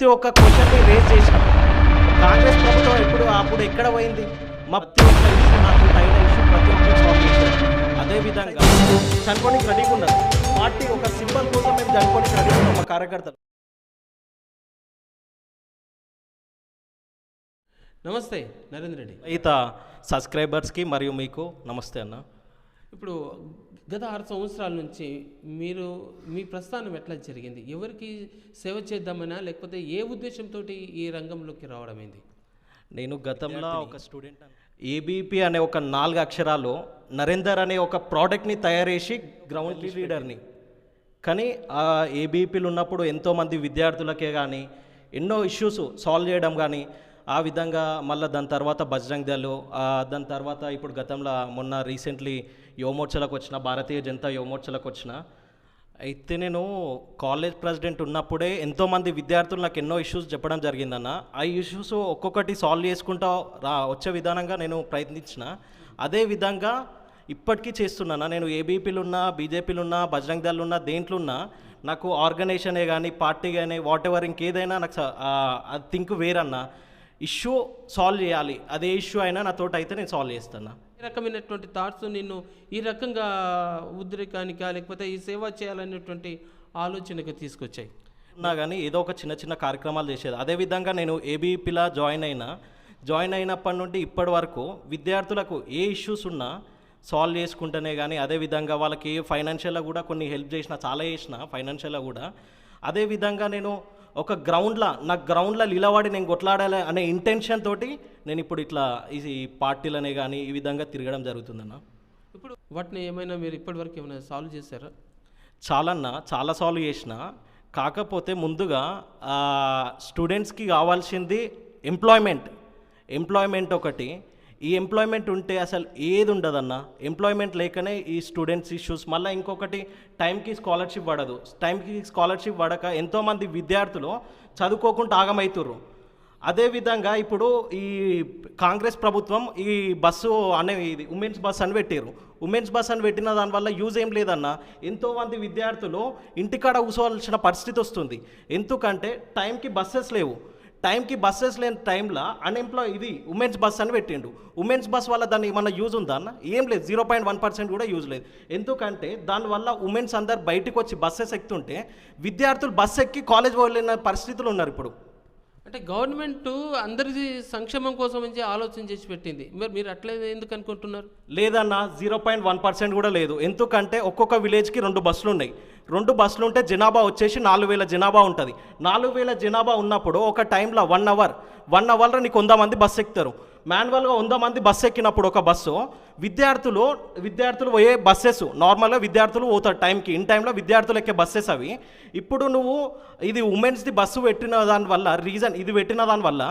ప్రతి ఒక్క క్వశ్చన్ని రేజ్ చేసినాం కాంగ్రెస్ ప్రభుత్వం ఎప్పుడు అప్పుడు ఎక్కడ పోయింది? మా ప్రతి ఒక్క ఇష్యూ నాకు అయిన ఇష్యూ ప్రతి ఒక్కరు సాల్వ్ చేశారు. అదేవిధంగా చనిపోనికి రెడీగా ఉన్నారు పార్టీ ఒక సింబల్ కోసం మేము చనిపోనికి రెడీగా ఉన్నాం మా కార్యకర్తలు. నమస్తే నరేంద్ర రెడ్డి. ఈత సబ్స్క్రైబర్స్కి మరియు మీకు నమస్తే అన్న. ఇప్పుడు గత ఆరు సంవత్సరాల నుంచి మీరు మీ ప్రస్థానం ఎట్లా జరిగింది? ఎవరికి సేవ చేద్దామనా లేకపోతే ఏ ఉద్దేశంతో ఈ రంగంలోకి రావడం ఏంది? నేను గతంలో ఒక స్టూడెంట్ ఏబీపీ అనే ఒక నాలుగు అక్షరాలు నరేందర్ అనే ఒక ప్రోడక్ట్ని తయారు చేసి గ్రౌండ్ లీడర్ని కానీ ఆ ఏబీపీలు ఉన్నప్పుడు ఎంతోమంది విద్యార్థులకే కానీ ఎన్నో ఇష్యూస్ సాల్వ్ చేయడం కానీ ఆ విధంగా మళ్ళీ దాని తర్వాత బజరంగ్ దళ్ దాని తర్వాత ఇప్పుడు గతంలో మొన్న రీసెంట్లీ యువమోర్చలకు వచ్చిన భారతీయ జనతా యువమోర్చలకు వచ్చిన అయితే నేను కాలేజ్ ప్రెసిడెంట్ ఉన్నప్పుడే ఎంతోమంది విద్యార్థులు నాకు ఎన్నో ఇష్యూస్ చెప్పడం జరిగిందన్న. ఆ ఇష్యూస్ ఒక్కొక్కటి సాల్వ్ చేసుకుంటా రా వచ్చే విధానంగా నేను ప్రయత్నించిన. అదే విధంగా ఇప్పటికీ చేస్తున్నాను నేను ఏబీపీలు ఉన్నా బీజేపీలు ఉన్నా బజరంగ్ దళ్ ఉన్నా దేంట్లో ఉన్నా నాకు ఆర్గనైజేషనే కానీ పార్టీ కానీ వాట్ ఎవర్ ఇంకేదైనా నాకు అది థింక్ వేరన్నా. ఇష్యూ సాల్వ్ చేయాలి. అదే ఇష్యూ అయినా నాతోటి అయితే నేను సాల్వ్ చేస్తాను? ఈ రకమైనటువంటి థాట్స్ నిన్ను ఈ రకంగా ఉద్రేకానిక లేకపోతే ఈ సేవ చేయాలనేటువంటి ఆలోచనకు తీసుకొచ్చాయి? ఉన్నా కానీ ఏదో ఒక చిన్న చిన్న కార్యక్రమాలు చేసేది. అదేవిధంగా నేను ఏబీపీలా జాయిన్ అయినా జాయిన్ అయినప్పటి నుండి ఇప్పటి వరకు విద్యార్థులకు ఏ ఇష్యూస్ ఉన్నా సాల్వ్ చేసుకుంటేనే కానీ అదేవిధంగా వాళ్ళకి ఫైనాన్షియల్గా కూడా కొన్ని హెల్ప్ చేసిన చాలా చేసిన ఫైనాన్షియల్గా కూడా అదేవిధంగా నేను ఒక గ్రౌండ్లో నా గ్రౌండ్లో నిలబడి నేను కొట్లాడాలి అనే ఇంటెన్షన్ తోటి నేను ఇప్పుడు ఇట్లా ఈ పార్టీలనే కానీ ఈ విధంగా తిరగడం జరుగుతుందన్న. ఇప్పుడు వాటిని ఏమైనా మీరు ఇప్పటివరకు ఏమైనా సాల్వ్ చేశారా? చాలన్న చాలా సాల్వ్ చేసిన. కాకపోతే ముందుగా స్టూడెంట్స్కి కావాల్సింది ఎంప్లాయ్మెంట్ ఎంప్లాయ్మెంట్ ఒకటి. ఈ ఎంప్లాయ్మెంట్ ఉంటే అసలు ఏది ఉండదన్న ఎంప్లాయ్మెంట్ లేకనే ఈ స్టూడెంట్స్ ఇష్యూస్ మళ్ళీ ఇంకొకటి టైంకి స్కాలర్షిప్ పడదు. టైంకి స్కాలర్షిప్ పడక ఎంతోమంది విద్యార్థులు చదువుకోకుండా ఆగమవుతుర్రు అదేవిధంగా ఇప్పుడు ఈ కాంగ్రెస్ ప్రభుత్వం ఈ బస్సు అనే ఇది ఉమెన్స్ బస్ అని పెట్టారు ఉమెన్స్ బస్ అని పెట్టిన దానివల్ల యూజ్ ఏం లేదన్న ఎంతోమంది విద్యార్థులు ఇంటికాడ కూసోవాల్సిన పరిస్థితి వస్తుంది. ఎందుకంటే టైంకి బస్సెస్ లేవు. టైంకి బస్సెస్ లేని టైంలో అన్ఎంప్లాయ్ ఇది ఉమెన్స్ బస్ అని పెట్టిండు. ఉమెన్స్ బస్ వల్ల దాన్ని ఏమన్నా యూజ్ ఉందా అన్న? ఏం లేదు. జీరో పాయింట్ వన్ పర్సెంట్ కూడా యూజ్ లేదు. ఎందుకంటే దానివల్ల ఉమెన్స్ అందరు బయటకు వచ్చి బస్సెస్ ఎక్కుతుంటే విద్యార్థులు బస్ ఎక్కి కాలేజ్ వెళ్ళిన పరిస్థితులు ఉన్నారు ఇప్పుడు. అంటే గవర్నమెంట్ అందరి సంక్షేమం కోసం నుంచి ఆలోచన చేసి పెట్టింది. మరి మీరు అట్లే ఎందుకు అనుకుంటున్నారు? లేదన్న జీరో పాయింట్ వన్ పర్సెంట్ కూడా లేదు. ఎందుకంటే ఒక్కొక్క విలేజ్కి రెండు బస్సులు ఉన్నాయి. రెండు బస్సులు ఉంటే జనాభా వచ్చేసి నాలుగు వేల జనాభా ఉంటుంది. నాలుగు వేల జనాభా ఉన్నప్పుడు ఒక టైంలో వన్ అవర్ వన్ అవర్లో నీకు వంద మంది బస్సు ఎక్కుతారు. మాన్యువల్గా వంద మంది బస్సు ఎక్కినప్పుడు ఒక బస్సు విద్యార్థులు విద్యార్థులు పోయే బస్సెస్ నార్మల్గా విద్యార్థులు పోతారు టైంకి. ఇన్ టైంలో విద్యార్థులు ఎక్కే బస్సెస్ అవి. ఇప్పుడు నువ్వు ఇది ఉమెన్స్ది బస్సు పెట్టిన దానివల్ల రీజన్ ఇది పెట్టిన దానివల్ల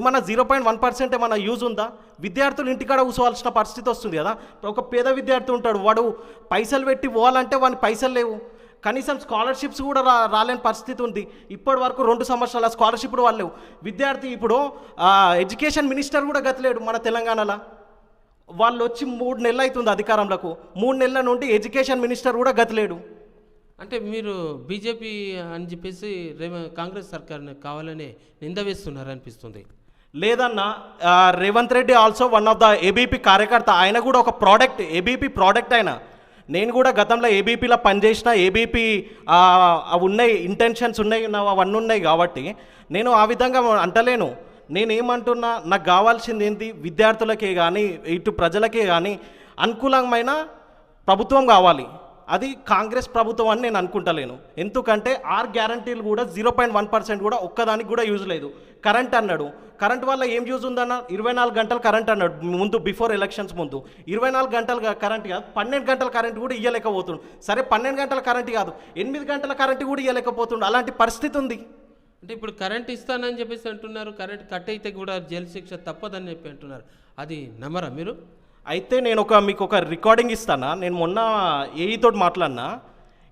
ఏమన్నా జీరో పాయింట్ వన్ పర్సెంట్ ఏమైనా యూజ్ ఉందా? విద్యార్థులు ఇంటికాడ కూర్చోవాల్సిన పరిస్థితి వస్తుంది కదా. ఒక పేద విద్యార్థి ఉంటాడు వాడు పైసలు పెట్టి పోవాలంటే వాని పైసలు లేవు. కనీసం స్కాలర్షిప్స్ కూడా రా రాలేని పరిస్థితి ఉంది. ఇప్పటి వరకు రెండు సంవత్సరాల స్కాలర్షిప్ వాళ్ళు విద్యార్థి ఇప్పుడు ఎడ్యుకేషన్ మినిస్టర్ కూడా గతిలేడు మన తెలంగాణలో. వాళ్ళు వచ్చి మూడు నెలలు అవుతుంది అధికారంలోకి. మూడు నెలల నుండి ఎడ్యుకేషన్ మినిస్టర్ కూడా గతిలేడు. అంటే మీరు బీజేపీ అని చెప్పేసి కాంగ్రెస్ సర్కార్ని కావాలని నింద వేస్తున్నారు అనిపిస్తుంది. లేదన్న Revanth Reddy also one of the ABP కార్యకర్త. ఆయన కూడా ఒక ప్రోడక్ట్ ఏబీపీ ప్రోడక్ట్ ఆయన. నేను కూడా గతంలో ఏబీపీలో పనిచేసిన ఏబీపీ అవి ఉన్నాయి ఇంటెన్షన్స్ ఉన్నాయి అవన్నీ ఉన్నాయి కాబట్టి నేను ఆ విధంగా అంటలేను. నేనేమంటున్నా నాకు కావాల్సింది ఏంటి విద్యార్థులకే కానీ ఇటు ప్రజలకే కానీ అనుకూలమైన ప్రభుత్వం కావాలి. అది కాంగ్రెస్ ప్రభుత్వం అని నేను అనుకుంటలేను. ఎందుకంటే ఆర్ గ్యారంటీలు కూడా జీరో పాయింట్ వన్ పర్సెంట్ కూడా ఒక్కదానికి కూడా యూజ్ లేదు. కరెంట్ అన్నాడు. కరెంట్ వల్ల ఏం యూజ్ ఉందన్న? ఇరవై నాలుగు గంటలు కరెంట్ అన్నాడు. ముందు బిఫోర్ ఎలక్షన్స్ ముందు. ఇరవై నాలుగు గంటలు కరెంట్ కాదు పన్నెండు గంటల కరెంట్ కూడా ఇవ్వలేకపోతుండు సరే పన్నెండు గంటల కరెంట్ కాదు ఎనిమిది గంటల కరెంట్ కూడా ఇవ్వలేకపోతుండు అలాంటి పరిస్థితి ఉంది. అంటే ఇప్పుడు కరెంట్ ఇస్తానని చెప్పేసి అంటున్నారు. కరెంట్ కట్ అయితే కూడా జైలు శిక్ష తప్పదని చెప్పి అంటున్నారు. అది నమ్మరా మీరు? అయితే నేను ఒక మీకు ఒక రికార్డింగ్ ఇస్తానా? నేను మొన్న ఏఈతో మాట్లాడినా.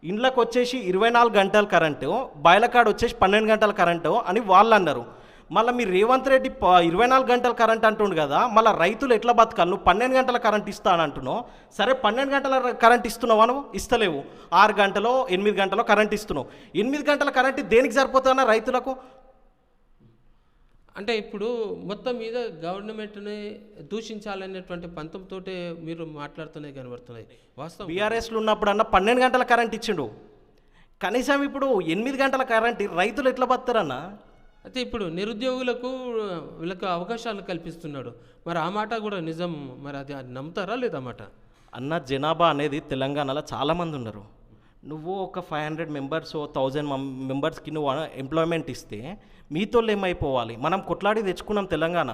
ఇండ్లకు వచ్చేసి ఇరవై నాలుగు గంటల కరెంటు బయలకాడ వచ్చేసి పన్నెండు గంటల కరెంటు అని వాళ్ళు అన్నారు. మళ్ళీ మీరు రేవంత్ రెడ్డి ప- ఇరవై నాలుగు గంటల కరెంట్ అంటుండు కదా మళ్ళీ రైతులు ఎట్లా బతకాలి? నువ్వు పన్నెండు గంటల కరెంట్ ఇస్తాను అంటున్నావు. సరే పన్నెండు గంటల కరెంట్ ఇస్తున్నావా నువ్వు? ఇస్తలేవు. ఆరు గంటలో ఎనిమిది గంటలో కరెంట్ ఇస్తున్నావు. ఎనిమిది గంటల కరెంట్ దేనికి సరిపోతుందన్న రైతులకు? అంటే ఇప్పుడు మొత్తం మీద గవర్నమెంట్ని దూషించాలనేటువంటి పంతంతో మీరు మాట్లాడుతున్నాయి కనబడుతున్నాయి. వాస్తవం బీఆర్ఎస్లో ఉన్నప్పుడు అన్న పన్నెండు గంటల కరెంట్ ఇచ్చిండు. కనీసం ఇప్పుడు ఎనిమిది గంటల కరెంట్ రైతులు ఎట్లా బతారన్నా అయితే ఇప్పుడు నిరుద్యోగులకు వీళ్ళకు అవకాశాలు కల్పిస్తున్నాడు. మరి ఆ మాట కూడా నిజం. మరి అది అది నమ్ముతారా లేదా మాట? అన్న జనాభా అనేది తెలంగాణలో చాలామంది ఉన్నారు. నువ్వు ఒక ఫైవ్ హండ్రెడ్ మెంబర్స్ థౌజండ్ మెంబర్స్కి నువ్వు ఎంప్లాయ్మెంట్ ఇస్తే మీతోళ్ళు ఏమైపోవాలి? మనం కొట్లాడి తెచ్చుకున్నాం తెలంగాణ.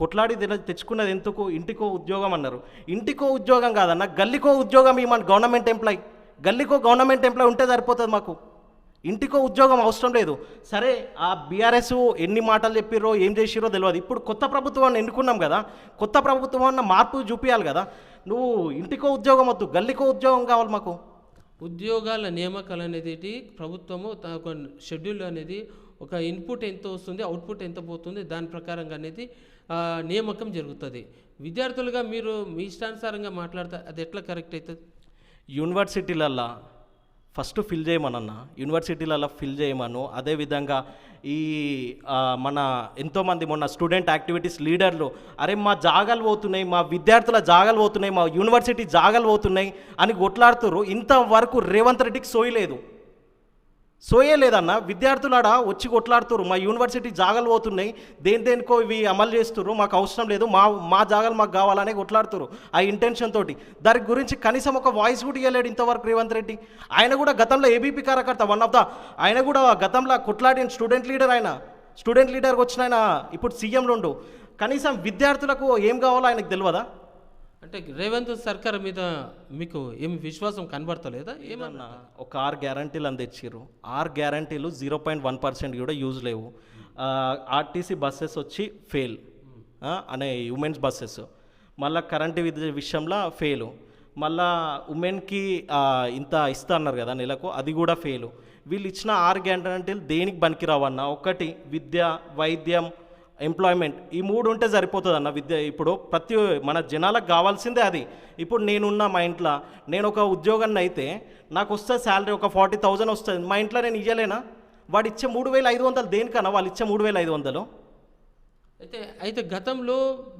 కొట్లాడి తెచ్చుకున్నది ఎందుకు? ఇంటికో ఉద్యోగం అన్నారు. ఇంటికో ఉద్యోగం కాదన్న గల్లికో ఉద్యోగం ఇవ్వమని గవర్నమెంట్ ఎంప్లాయ్ గల్లికో గవర్నమెంట్ ఎంప్లాయ్ ఉంటే సరిపోతుంది మాకు. ఇంటికో ఉద్యోగం అవసరం లేదు. సరే ఆ బీఆర్ఎస్ ఎన్ని మాటలు చెప్పిరో ఏం చేసిరో తెలియదు ఇప్పుడు కొత్త ప్రభుత్వాన్ని ఎన్నుకున్నాం కదా కొత్త ప్రభుత్వం అన్న మార్పు చూపించాలి కదా. నువ్వు ఇంటికో ఉద్యోగం వద్దు గల్లీకో ఉద్యోగం కావాలి మాకు. ఉద్యోగాల నియామకాలు అనేది ప్రభుత్వము ఒక షెడ్యూల్ అనేది ఒక ఇన్పుట్ ఎంత వస్తుంది అవుట్పుట్ ఎంత పోతుంది దాని ప్రకారంగా అనేది నియామకం జరుగుతుంది. విద్యార్థులుగా మీరు మీ ఇష్టానుసారంగా మాట్లాడితే అది ఎట్లా కరెక్ట్ అవుతుంది యూనివర్సిటీలల్లో ఫస్ట్ ఫిల్ చేయమనన్న. యూనివర్సిటీలలో ఫిల్ చేయమను. అదేవిధంగా ఈ మన ఎంతోమంది మొన్న స్టూడెంట్ యాక్టివిటీస్ లీడర్లు అరే మా జాగాలు పోతున్నాయి మా విద్యార్థుల జాగాలు పోతున్నాయి మా యూనివర్సిటీ జాగాలు పోతున్నాయి అని కొట్లాడుతుర్రు. ఇంతవరకు రేవంత్ రెడ్డికి సోయలేదు సోయే లేదన్న విద్యార్థులాడ వచ్చి కొట్లాడుతురు మా యూనివర్సిటీ జాగాలు పోతున్నాయి. దేని దేనికో ఇవి అమలు చేస్తుర్రు. మాకు అవసరం లేదు. మా మా జాగాలు మాకు కావాలనే కొట్లాడుతురు ఆ ఇంటెన్షన్ తోటి. దాని గురించి కనీసం ఒక వాయిస్ కూడా ఇవ్వలేడు ఇంతవరకు రేవంత్ రెడ్డి. ఆయన కూడా గతంలో ఏబీపీ కార్యకర్త వన్ ఆఫ్ ద ఆయన కూడా గతంలో కొట్లాడిన స్టూడెంట్ లీడర్ ఆయన. స్టూడెంట్ లీడర్కి వచ్చిన ఆయన ఇప్పుడు సీఎంలో ఉండు. కనీసం విద్యార్థులకు ఏం కావాలో ఆయనకు తెలియదా? అంటే రేవంత్ సర్కార్ మీద మీకు ఏమి విశ్వాసం కనబడతలేదా? ఏమన్నా? ఒక ఆరు గ్యారంటీలు అని తెచ్చిర్రు ఆరు గ్యారంటీలు జీరో పాయింట్ వన్ పర్సెంట్ కూడా యూజ్ లేవు. ఆర్టీసీ బస్సెస్ వచ్చి ఫెయిల్. అనే ఉమెన్స్ బస్సెస్. మళ్ళీ కరెంటు విద్య విషయంలో ఫెయిల్. మళ్ళా ఉమెన్కి ఇంత ఇస్తా అన్నారు కదా నెలకు అది కూడా ఫెయిల్. వీళ్ళు ఇచ్చిన ఆరు గ్యారంటీలు దేనికి పనికిరావన్న? ఒకటి విద్య వైద్యం ఎంప్లాయ్మెంట్ ఈ మూడు ఉంటే సరిపోతుంది అన్న విద్య ఇప్పుడు ప్రతి మన జనాలకు కావాల్సిందే అది. ఇప్పుడు నేనున్న మా ఇంట్లో నేను ఒక ఉద్యోగాన్ని అయితే నాకు వస్తే శాలరీ ఒక ఫార్టీ థౌజండ్ వస్తుంది. మా ఇంట్లో నేను ఇయ్యలేనా? వాడు ఇచ్చే మూడు వేల ఐదు వందలు దేనికన్నా? వాళ్ళు ఇచ్చే మూడు వేల ఐదు వందలు. అయితే అయితే గతంలో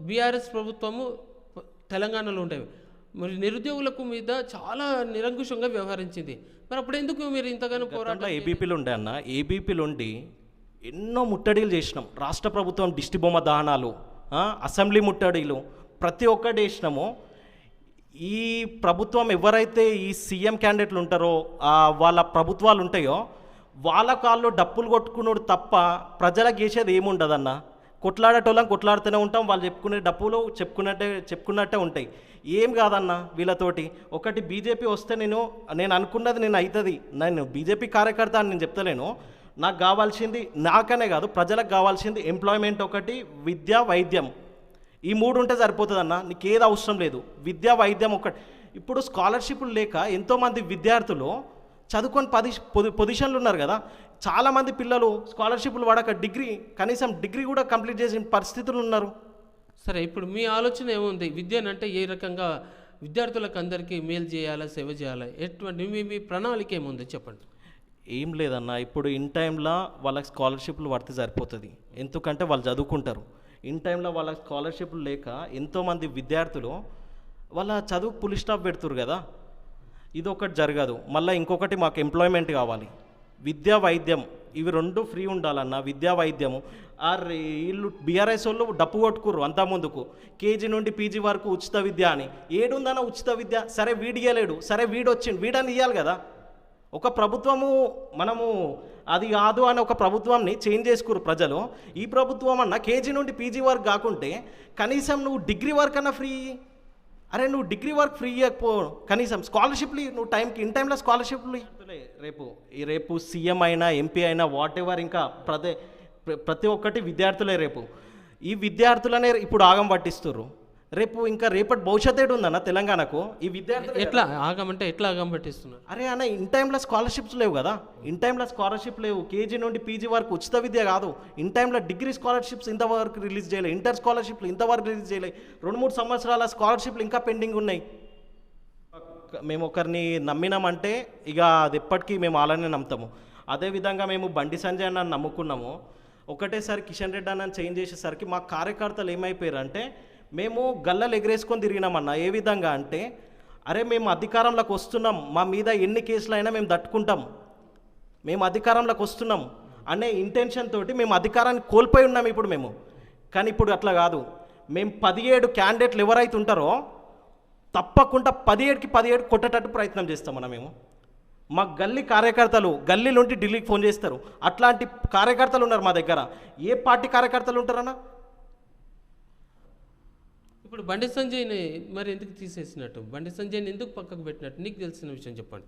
బీఆర్ఎస్ ప్రభుత్వము తెలంగాణలో ఉండేవి. మరి నిరుద్యోగులకు మీద చాలా నిరంకుశంగా వ్యవహరించింది. మరి అప్పుడు ఎందుకు మీరు ఇంతగానో పోరాటం ఏబీపీలు ఉండే అన్న. ఏబీపీలు ఉండి ఎన్నో ముట్టడిలు చేసినాం. రాష్ట్ర ప్రభుత్వం దిష్టిబొమ్మ దానాలు అసెంబ్లీ ముట్టడిలు ప్రతి ఒక్కటి వేసినాము ఈ ప్రభుత్వం ఎవరైతే ఈ సీఎం క్యాండిడేట్లు ఉంటారో వాళ్ళ ప్రభుత్వాలు ఉంటాయో వాళ్ళ కాళ్ళు డప్పులు కొట్టుకున్నాడు తప్ప ప్రజలకు చేసేది ఏముండదన్న. కొట్లాడేటోళ్ళం కొట్లాడుతూనే ఉంటాం వాళ్ళు చెప్పుకునే డప్పులు చెప్పుకున్నట్టే చెప్పుకున్నట్టే ఉంటాయి. ఏం కాదన్న వీళ్ళతోటి? ఒకటి బీజేపీ వస్తే నేను నేను అనుకున్నది నేను అవుతుంది నేను బీజేపీ కార్యకర్త అని నేను చెప్తలేను. నాకు కావాల్సింది నాకనే కాదు ప్రజలకు కావాల్సింది ఎంప్లాయ్మెంట్ ఒకటి విద్య వైద్యం. ఈ మూడు ఉంటే సరిపోతుందన్న నీకు ఏది అవసరం లేదు. విద్య వైద్యం ఒకటి ఇప్పుడు స్కాలర్షిప్లు లేక ఎంతోమంది విద్యార్థులు చదువుకొని పది పొది- పొజిషన్లు ఉన్నారు కదా చాలామంది పిల్లలు స్కాలర్షిప్లు పడక డిగ్రీ కనీసం డిగ్రీ కూడా కంప్లీట్ చేసిన పరిస్థితులు ఉన్నారు. సరే ఇప్పుడు మీ ఆలోచన ఏముంది? విద్యనంటే ఏ రకంగా విద్యార్థులకు అందరికీ మేలు చేయాలా సేవ చేయాలా? ఎటువంటి మీ మీ ప్రణాళిక ఏముంది? చెప్పండి. ఏం లేదన్న ఇప్పుడు ఇన్ టైంలో వాళ్ళకి స్కాలర్షిప్లు పడితే సరిపోతుంది. ఎందుకంటే వాళ్ళు చదువుకుంటారు. ఇన్ టైంలో వాళ్ళకి స్కాలర్షిప్లు లేక ఎంతోమంది విద్యార్థులు వాళ్ళ చదువు పులి స్టాప్ పెడుతురు కదా. ఇది ఒకటి జరగదు. మళ్ళీ ఇంకొకటి మాకు ఎంప్లాయ్మెంట్ కావాలి. విద్యా వైద్యం ఇవి రెండు ఫ్రీ ఉండాలన్న విద్యా వైద్యము. అరే వీళ్ళు బీఆర్ఎస్ వాళ్ళు డప్పు కొట్టుకుర్రు అంతా ముందుకు. కేజీ నుండి పీజీ వరకు ఉచిత విద్య అని. ఏడుందన్న ఉచిత విద్య? సరే వీడియలేడు. సరే వీడొచ్చిండు. వీడని ఇవ్వాలి కదా. ఒక ప్రభుత్వము మనము అది కాదు అని ఒక ప్రభుత్వంని చేంజ్ చేసుకురు ప్రజలు. ఈ ప్రభుత్వం అన్న కేజీ నుండి పీజీ వరకు కాకుంటే కనీసం నువ్వు డిగ్రీ వర్క్ అన్న ఫ్రీ. అరే నువ్వు డిగ్రీ వర్క్ ఫ్రీ ఇవ్వకపో కనీసం స్కాలర్షిప్లు నువ్వు టైంకి ఇన్ టైంలో స్కాలర్షిప్లు రేపు ఈ రేపు సీఎం అయినా ఎంపీ అయినా వాట్ ఎవర్ ఇంకా ప్రతి ప్రతి ఒక్కటి విద్యార్థులే రేపు. ఈ విద్యార్థులనే ఇప్పుడు ఆగం పట్టిస్తుర్రు. రేపు ఇంకా రేపటి భవిష్యత్ ఏడు ఉందన్న తెలంగాణకు. ఈ విద్యార్థులు ఎట్లా? ఆగమంటే ఎట్లా ఆగం పట్టిస్తున్నారు? అరే అన్న ఇన్ టైంలో స్కాలర్షిప్స్ లేవు కదా. ఇన్ టైంలో స్కాలర్షిప్ లేవు. కేజీ నుండి పీజీ వరకు ఉచిత విద్య కాదు. ఇన్ టైంలో డిగ్రీ స్కాలర్షిప్స్ ఇంతవరకు రిలీజ్ చేయలేదు ఇంటర్ స్కాలర్షిప్లు ఇంతవరకు రిలీజ్ చేయలేదు రెండు మూడు సంవత్సరాల స్కాలర్షిప్లు ఇంకా పెండింగ్ ఉన్నాయి. మేము ఒకరిని నమ్మినామంటే ఇక అది ఎప్పటికీ మేము అలానే నమ్ముతాము. అదేవిధంగా మేము బండి సంజయ్ అన్న నమ్ముకున్నాము. ఒకటేసారి కిషన్ రెడ్డి అన్న చేంజ్ చేసేసరికి మా కార్యకర్తలు ఏమైపోయారు అంటే మేము గల్లలు ఎగరేసుకొని తిరిగినామన్న ఏ విధంగా అంటే అరే మేము అధికారంలోకి వస్తున్నాం మా మీద ఎన్ని కేసులు అయినా మేము తట్టుకుంటాం. మేము అధికారంలోకి వస్తున్నాం అనే ఇంటెన్షన్ తోటి మేము అధికారాన్ని కోల్పోయి ఉన్నాం ఇప్పుడు మేము. కానీ ఇప్పుడు అట్లా కాదు. మేము పదిహేడు క్యాండిడేట్లు ఎవరైతే ఉంటారో తప్పకుండా పదిహేడుకి పదిహేడు కొట్టేటట్టు ప్రయత్నం చేస్తాం మనం మేము. మా గల్లీ కార్యకర్తలు గల్లీ నుండి ఢిల్లీకి ఫోన్ చేస్తారు. అట్లాంటి కార్యకర్తలు ఉన్నారు మా దగ్గర. ఏ పార్టీ కార్యకర్తలు ఉంటారన్నా? ఇప్పుడు బండి సంజయ్ని మరి ఎందుకు తీసేసినట్టు? బండి సంజయ్ని ఎందుకు పక్కకు పెట్టినట్టు? నీకు తెలిసిన విషయం చెప్పండి.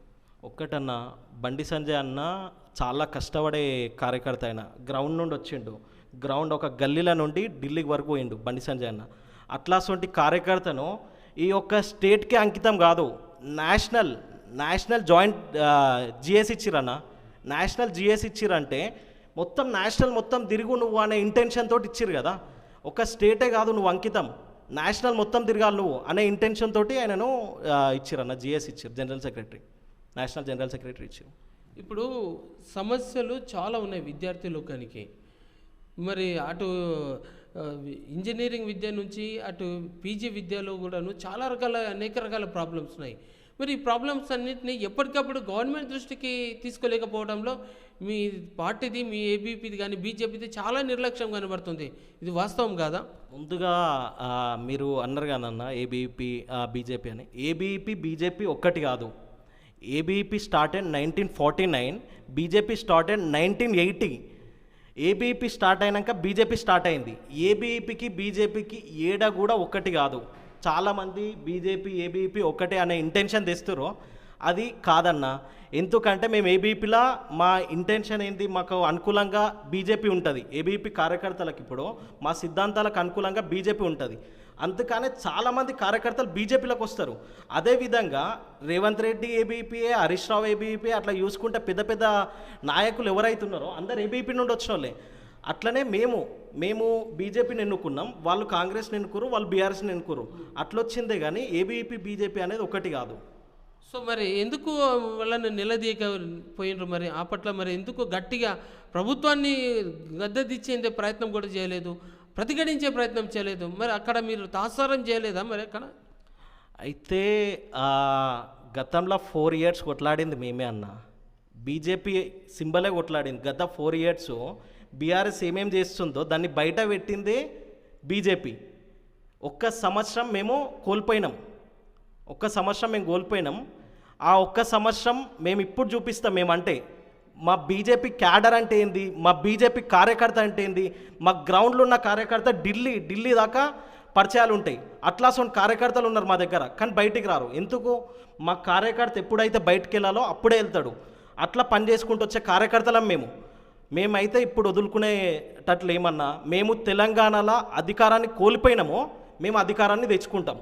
ఒక్కటన్నా బండి సంజయ్ అన్న చాలా కష్టపడే కార్యకర్త ఆయన. గ్రౌండ్ నుండి వచ్చిండు. గ్రౌండ్ ఒక గల్లీల నుండి ఢిల్లీకి వరకు పోయిండు బండి సంజయ్ అన్న. అట్లాంటి కార్యకర్తను ఈ యొక్క స్టేట్కి అంకితం కాదు నేషనల్ నేషనల్ జాయింట్ జిఎస్ ఇచ్చిరన్న. నేషనల్ జిఎస్ ఇచ్చిరంటే మొత్తం నేషనల్ మొత్తం తిరుగు నువ్వు అనే ఇంటెన్షన్ తోటి ఇచ్చిరు కదా. ఒక స్టేటే కాదు నువ్వు అంకితం. నేషనల్ మొత్తం తిరగాలి నువ్వు అనే ఇంటెన్షన్ తోటి ఆయనను ఇచ్చారు అన్న జిఎస్ ఇచ్చారు general secretary national general secretary ఇచ్చారు. ఇప్పుడు సమస్యలు చాలా ఉన్నాయి విద్యార్థి లోకానికి. మరి అటు ఇంజనీరింగ్ విద్య నుంచి అటు పీజీ విద్యలో కూడాను చాలా రకాల అనేక రకాల ప్రాబ్లమ్స్ ఉన్నాయి. మరి ఈ ప్రాబ్లమ్స్ అన్నింటినీ ఎప్పటికప్పుడు గవర్నమెంట్ దృష్టికి తీసుకోలేకపోవడంలో మీ పార్టీది మీ ఏబీపీది కానీ బీజేపీది చాలా నిర్లక్ష్యం కనబడుతుంది. ఇది వాస్తవం కాదా? ముందుగా మీరు అన్నారు కానన్న ఏబీపీ బీజేపీ అని. ఏబీపీ బీజేపీ ఒక్కటి కాదు. ABP start and nineteen forty nine BJP start and nineteen eighty ABP start అయినాక బీజేపీ స్టార్ట్ అయింది. ఏబీపీకి బీజేపీకి ఏడా కూడా ఒక్కటి కాదు. చాలామంది బీజేపీ ఏబీపీ ఒక్కటే అనే ఇంటెన్షన్ తెస్తురో అది కాదన్న. ఎందుకంటే మేము ఏబీపీలా మా ఇంటెన్షన్ ఏంది? మాకు అనుకూలంగా బీజేపీ ఉంటుంది. ఏబీపీ కార్యకర్తలకు ఇప్పుడు మా సిద్ధాంతాలకు అనుకూలంగా బీజేపీ ఉంటుంది. అందుకనే చాలామంది కార్యకర్తలు బీజేపీలోకి వస్తారు. అదేవిధంగా రేవంత్ రెడ్డి ఏబీపీఏ హరీష్ రావు ఏబీపీ అట్లా చూసుకుంటే పెద్ద పెద్ద నాయకులు ఎవరైతున్నారో అందరు ఏబీపీ నుండి వచ్చిన వాళ్ళే అట్లనే మేము మేము బీజేపీని ఎన్నుకున్నాం వాళ్ళు కాంగ్రెస్ని ఎన్నుకోరు వాళ్ళు బీఆర్ఎస్ని ఎన్నుకోరు అట్లొచ్చిందే కానీ ఏబీపీ బీజేపీ అనేది ఒకటి కాదు. సో మరి ఎందుకు వాళ్ళని నిలదీయక పోయినరు? మరి ఆ పట్ల మరి ఎందుకు గట్టిగా ప్రభుత్వాన్ని గద్దెదిచ్చేందే ప్రయత్నం కూడా చేయలేదు ప్రతిఘటించే ప్రయత్నం చేయలేదు? మరి అక్కడ మీరు తాత్సారం చేయలేదా మరి అక్కడ? అయితే గతంలో ఫోర్ ఇయర్స్ కొట్లాడింది మేమే అన్న. బీజేపీ సింబలే కొట్లాడింది. గత ఫోర్ ఇయర్స్ బీఆర్ఎస్ ఏమేం చేస్తుందో దాన్ని బయట పెట్టిందే బీజేపీ. ఒక్క సంవత్సరం మేము కోల్పోయినాం. ఒక్క సంవత్సరం మేము కోల్పోయినాం. ఆ ఒక్క సంవత్సరం మేము ఇప్పుడు చూపిస్తాం మేమంటే మా బీజేపీ క్యాడర్ అంటే ఏంది? మా బీజేపీ కార్యకర్త అంటే ఏంది? మా గ్రౌండ్లో ఉన్న కార్యకర్త ఢిల్లీ ఢిల్లీ దాకా పరిచయాలు ఉంటాయి. అట్లా సొంత కార్యకర్తలు ఉన్నారు మా దగ్గర కానీ బయటికి రారు. ఎందుకు? మా కార్యకర్త ఎప్పుడైతే బయటికి వెళ్ళాలో అప్పుడే వెళ్తాడు. అట్లా పని చేసుకుంటూ వచ్చే కార్యకర్తలం మేము. మేమైతే ఇప్పుడు వదులుకునేటట్లు ఏమన్నా మేము తెలంగాణలో అధికారాన్ని కోల్పోయినామో మేము అధికారాన్ని తెచ్చుకుంటాం.